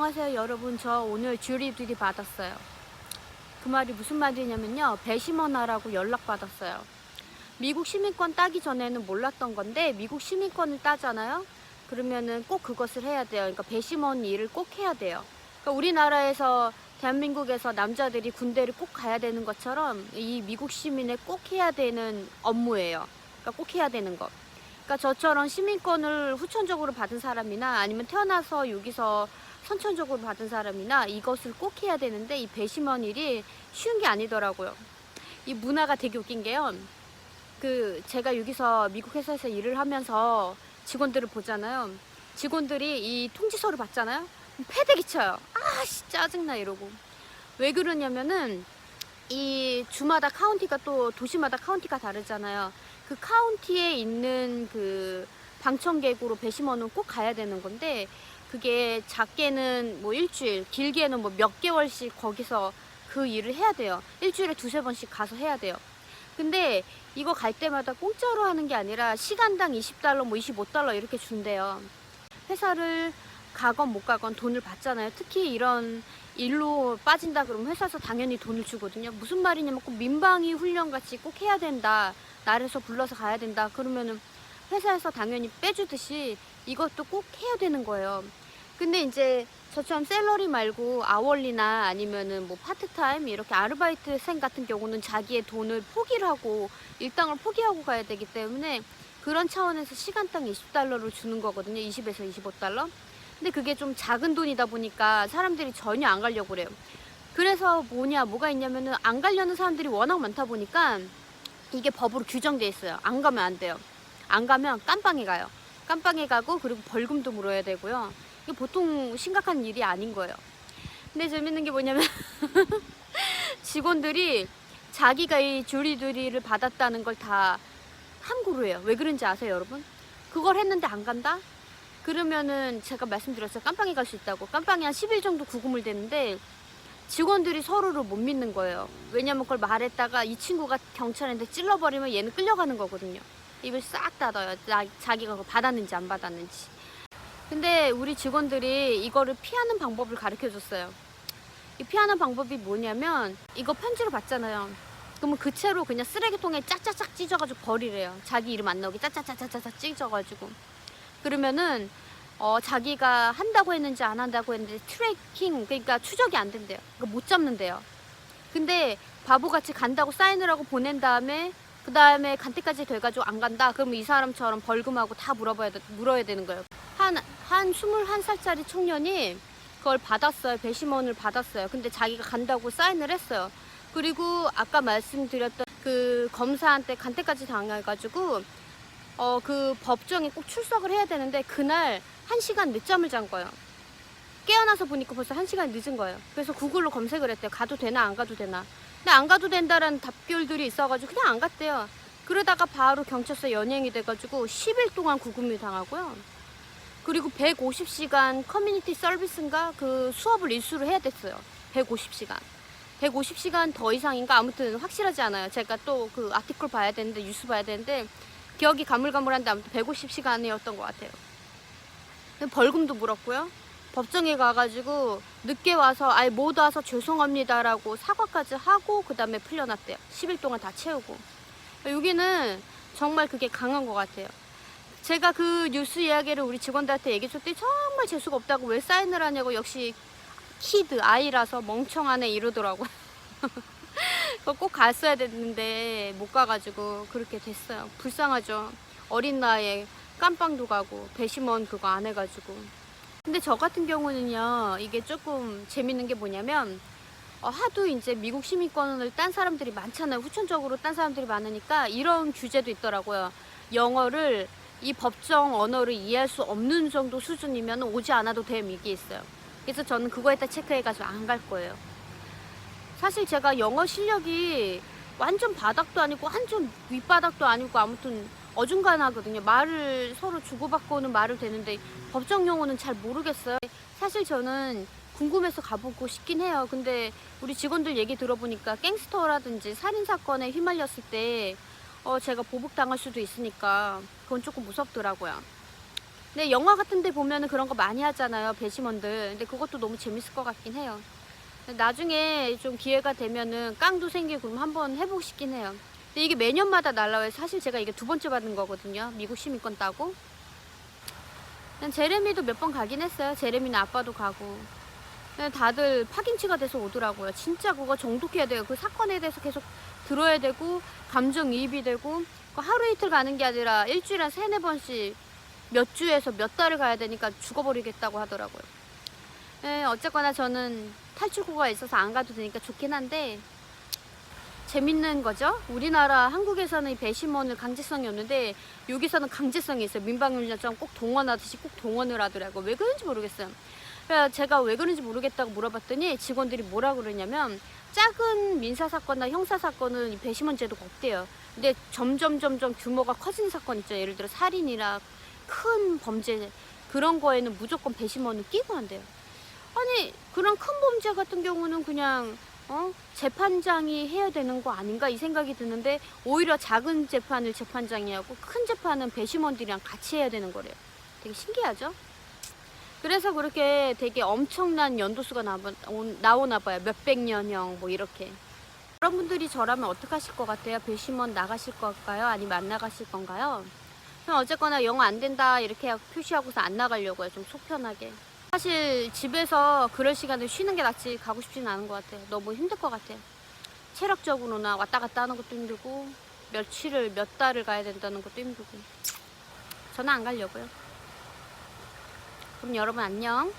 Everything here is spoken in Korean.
안녕하세요 여러분. 저 오늘 주리 듀리 받았어요. 그 말이 무슨 말이냐면요. 배심원하라고 연락받았어요. 미국 시민권 따기 전에는 몰랐던 건데 미국 시민권을 따잖아요? 그러면은 꼭 그것을 해야 돼요. 그러니까 배심원 일을 꼭 해야 돼요. 그러니까 우리나라에서 대한민국에서 남자들이 군대를 꼭 가야 되는 것처럼 이 미국 시민에 꼭 해야 되는 업무예요. 그러니까 꼭 해야 되는 거. 그러니까 저처럼 시민권을 후천적으로 받은 사람이나 아니면 태어나서 여기서 선천적으로 받은 사람이나 이것을 꼭 해야 되는데 이 배심원 일이 쉬운 게 아니더라고요. 이 문화가 되게 웃긴 게요. 그 제가 여기서 미국 회사에서 일을 하면서 직원들을 보잖아요. 직원들이 이 통지서를 받잖아요. 패대기 쳐요. 아 씨 짜증나 이러고. 왜 그러냐면은 이 주마다 카운티가 또 도시마다 카운티가 다르잖아요. 그 카운티에 있는 그 방청객으로 배심원은 꼭 가야 되는 건데 그게 작게는 뭐 일주일, 길게는 뭐 몇 개월씩 거기서 그 일을 해야 돼요. 일주일에 두세 번씩 가서 해야 돼요. 근데 이거 갈 때마다 공짜로 하는 게 아니라 시간당 20달러, 뭐 25달러 이렇게 준대요. 회사를 가건 못 가건 돈을 받잖아요. 특히 이런 일로 빠진다 그러면 회사에서 당연히 돈을 주거든요. 무슨 말이냐면 꼭 민방위 훈련 같이 꼭 해야 된다. 나라에서 불러서 가야 된다. 그러면은 회사에서 당연히 빼주듯이 이것도 꼭 해야 되는 거예요. 근데 이제 저처럼 셀러리 말고 아월리나 아니면은 뭐 파트타임 이렇게 아르바이트생 같은 경우는 자기의 돈을 포기를 하고 일당을 포기하고 가야 되기 때문에 그런 차원에서 시간당 20달러를 주는 거거든요. 20에서 25달러. 근데 그게 좀 작은 돈이다 보니까 사람들이 전혀 안 가려고 그래요. 그래서 뭐냐, 뭐가 있냐면은 안 가려는 사람들이 워낙 많다 보니까 이게 법으로 규정돼 있어요. 안 가면 안 돼요. 안 가면 깜빵에 가요. 깜빵에 가고 그리고 벌금도 물어야 되고요. 이게 보통 심각한 일이 아닌 거예요. 근데 재밌는 게 뭐냐면 직원들이 자기가 이 주리두리를 받았다는 걸 다 함구로 해요. 왜 그런지 아세요, 여러분? 그걸 했는데 안 간다? 그러면은 제가 말씀드렸어요. 깜빵에 갈 수 있다고. 깜빵에 한 10일 정도 구금을 되는데 직원들이 서로를 못 믿는 거예요. 왜냐면 그걸 말했다가 이 친구가 경찰한테 찔러버리면 얘는 끌려가는 거거든요. 입을 싹 닫아요. 나, 자기가 그거 받았는지 안 받았는지. 근데 우리 직원들이 이거를 피하는 방법을 가르쳐 줬어요. 이 피하는 방법이 뭐냐면 이거 편지로 받잖아요. 그러면 그 채로 그냥 쓰레기통에 짝짝짝 찢어가지고 버리래요. 자기 이름 안 나오게 짝짝짝짝짝 찢어가지고. 그러면은 어, 자기가 한다고 했는지 안 한다고 했는지 트래킹 그러니까 추적이 안 된대요. 그러니까 못 잡는데요. 근데 바보같이 간다고 사인을 하고 보낸 다음에 그 다음에 간 때까지 돼가지고 안 간다. 그러면 이 사람처럼 벌금하고 다 물어봐야 돼, 물어야 되는 거예요. 한, 한 21살짜리 청년이 그걸 받았어요. 배심원을 받았어요. 근데 자기가 간다고 사인을 했어요. 그리고 아까 말씀드렸던 그 검사한테 간 때까지 당해가지고 어, 그 법정에 꼭 출석을 해야 되는데 그날 한 시간 늦잠을 잔 거예요. 깨어나서 보니까 벌써 한 시간 늦은 거예요. 그래서 구글로 검색을 했대요. 가도 되나 안 가도 되나. 근데 안 가도 된다라는 답글들이 있어가지고 그냥 안 갔대요. 그러다가 바로 경찰서 연행이 돼가지고 10일 동안 구금을 당하고요. 그리고 150시간 커뮤니티 서비스인가 그 수업을 일수를 해야 됐어요. 150시간. 150시간 더 이상인가 아무튼 확실하지 않아요. 제가 또 그 아티클 봐야 되는데 뉴스 봐야 되는데 기억이 가물가물한데 아무튼 150시간이었던 것 같아요. 벌금도 물었고요. 법정에 가가지고 늦게 와서 아예 못 와서 죄송합니다라고 사과까지 하고 그 다음에 풀려났대요. 10일 동안 다 채우고. 여기는 정말 그게 강한 것 같아요. 제가 그 뉴스 이야기를 우리 직원들한테 얘기해줬더니 정말 재수가 없다고 왜 사인을 하냐고 역시 키드 아이라서 멍청하네 이러더라고요. 꼭 갔어야 됐는데 못 가가지고 그렇게 됐어요. 불쌍하죠. 어린 나이에 깜빵도 가고 배심원 그거 안 해가지고. 근데 저 같은 경우는요 이게 조금 재밌는 게 뭐냐면 어, 하도 이제 미국 시민권을 딴 사람들이 많잖아요. 후천적으로 딴 사람들이 많으니까 이런 규제도 있더라고요. 영어를 이 법정 언어를 이해할 수 없는 정도 수준이면 오지 않아도 됨 이게 있어요. 그래서 저는 그거에다 체크해가지고 안 갈 거예요. 사실 제가 영어 실력이 완전 바닥도 아니고 한좀 윗바닥도 아니고 아무튼 어중간하거든요. 말을 서로 주고받고는 말을 되는데 법정 용어는 잘 모르겠어요. 사실 저는 궁금해서 가보고 싶긴 해요. 근데 우리 직원들 얘기 들어보니까 갱스터라든지 살인 사건에 휘말렸을 때 어, 제가 보복당할 수도 있으니까 그건 조금 무섭더라고요. 근데 영화 같은 데 보면은 그런 거 많이 하잖아요. 배심원들. 근데 그것도 너무 재밌을 것 같긴 해요. 나중에 좀 기회가 되면은 깡도 생기고 한번 해보고 싶긴 해요. 근데 이게 매년마다 날라와요. 사실 제가 이게 두 번째 받은 거거든요. 미국 시민권 따고. 그냥 제레미도 몇 번 가긴 했어요. 제레미는 아빠도 가고. 다들 파김치가 돼서 오더라고요. 진짜 그거 정독해야 돼요. 그 사건에 대해서 계속 들어야 되고 감정이입이 되고 그 하루 이틀 가는 게 아니라 일주일에 세네 번씩 몇 주에서 몇 달을 가야 되니까 죽어버리겠다고 하더라고요. 예, 어쨌거나 저는 탈출구가 있어서 안 가도 되니까 좋긴 한데 재밌는 거죠. 우리나라 한국에서는 이 배심원을 강제성이 없는데 여기서는 강제성이 있어요. 민방위원장 꼭 동원하듯이 꼭 동원을 하더라고. 왜 그런지 모르겠어요. 그래서 제가 왜 그런지 모르겠다고 물어봤더니 직원들이 뭐라 그러냐면 작은 민사 사건이나 형사 사건은 이 배심원 제도가 없대요. 근데 점점 점점 규모가 커지는 사건 있죠. 예를 들어 살인이나 큰 범죄 그런 거에는 무조건 배심원을 끼고 한대요. 아니 그런 큰 범죄 같은 경우는 그냥 어 재판장이 해야 되는 거 아닌가 이 생각이 드는데 오히려 작은 재판을 재판장이 하고 큰 재판은 배심원들이랑 같이 해야 되는 거래요. 되게 신기하죠? 그래서 그렇게 되게 엄청난 연도수가 나오- 나오나 봐요. 몇백 년형 뭐 이렇게. 여러분들이 저라면 어떻게 하실 것 같아요? 배심원 나가실 걸까요? 아니면 안 나가실 건가요? 어쨌거나 영어 안 된다 이렇게 표시하고서 안 나가려고요. 좀 속편하게. 사실 집에서 그럴 시간에 쉬는 게 낫지 가고 싶지는 않은 것 같아요. 너무 힘들 것 같아요. 체력적으로나 왔다 갔다 하는 것도 힘들고 며칠을 몇 달을 가야 된다는 것도 힘들고 저는 안 가려고요. 그럼 여러분 안녕.